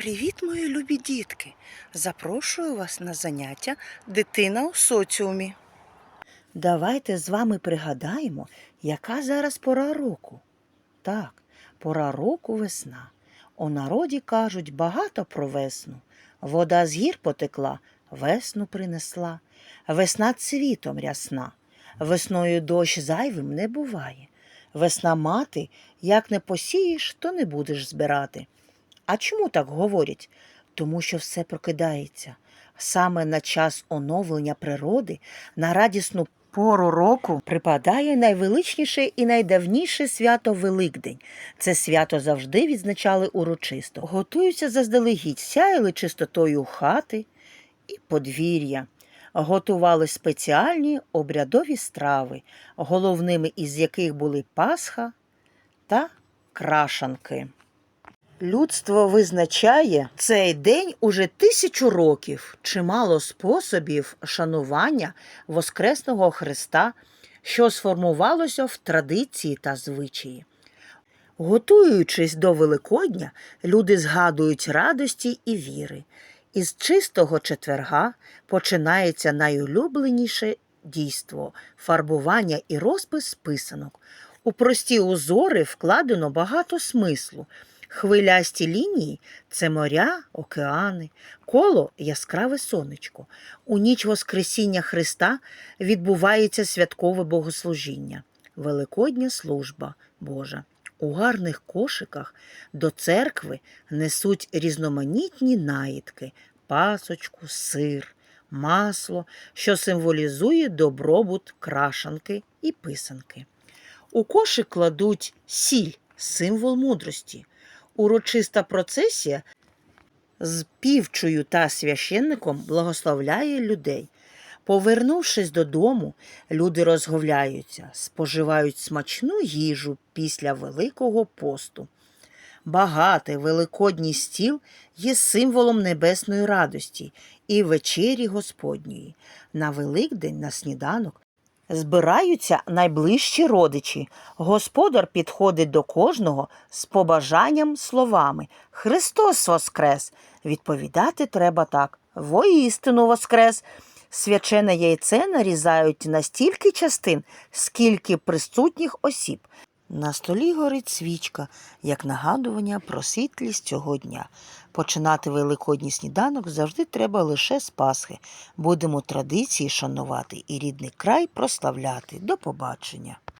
Привіт, мої любі дітки! Запрошую вас на заняття Дитина у соціумі. Давайте з вами пригадаємо, яка зараз пора року. Так, пора року весна. У народі кажуть багато про весну. Вода з гір потекла, весну принесла. Весна цвітом рясна. Весною дощ зайвим не буває. Весна мати, як не посієш, то не будеш збирати. А чому так говорять? Тому що все прокидається. Саме на час оновлення природи, на радісну пору року припадає найвеличніше і найдавніше свято Великдень. Це свято завжди відзначали урочисто. Готуються заздалегідь, сяяли чистотою хати і подвір'я. Готували спеціальні обрядові страви, головними із яких були Пасха та крашанки. Людство визначає цей день уже тисячу років, чимало способів шанування Воскресного Христа, що сформувалося в традиції та звичаї. Готуючись до Великодня, люди згадують радості і віри. Із чистого четверга починається найулюбленіше дійство фарбування і розпис писанок. У прості узори вкладено багато смислу. Хвилясті лінії це моря, океани, коло яскраве сонечко. У ніч Воскресіння Христа відбувається святкове богослужіння, Великодня служба Божа. У гарних кошиках до церкви несуть різноманітні наїдки, пасочку, сир, масло, що символізує добробут крашанки і писанки. У кошик кладуть сіль, символ мудрості. Урочиста процесія з півчою та священником благословляє людей. Повернувшись додому, люди розговляються, споживають смачну їжу після Великого посту. Багатий великодній стіл є символом небесної радості і вечері Господньої. На Великдень на сніданок збираються найближчі родичі. Господар підходить до кожного з побажанням словами Христос Воскрес! Відповідати треба так. Воістину Воскрес! Свячене яйце нарізають на стільки частин, скільки присутніх осіб. На столі горить свічка, як нагадування про світлість цього дня. Починати великодній сніданок завжди треба лише з Пасхи. Будемо традиції шанувати і рідний край прославляти. До побачення.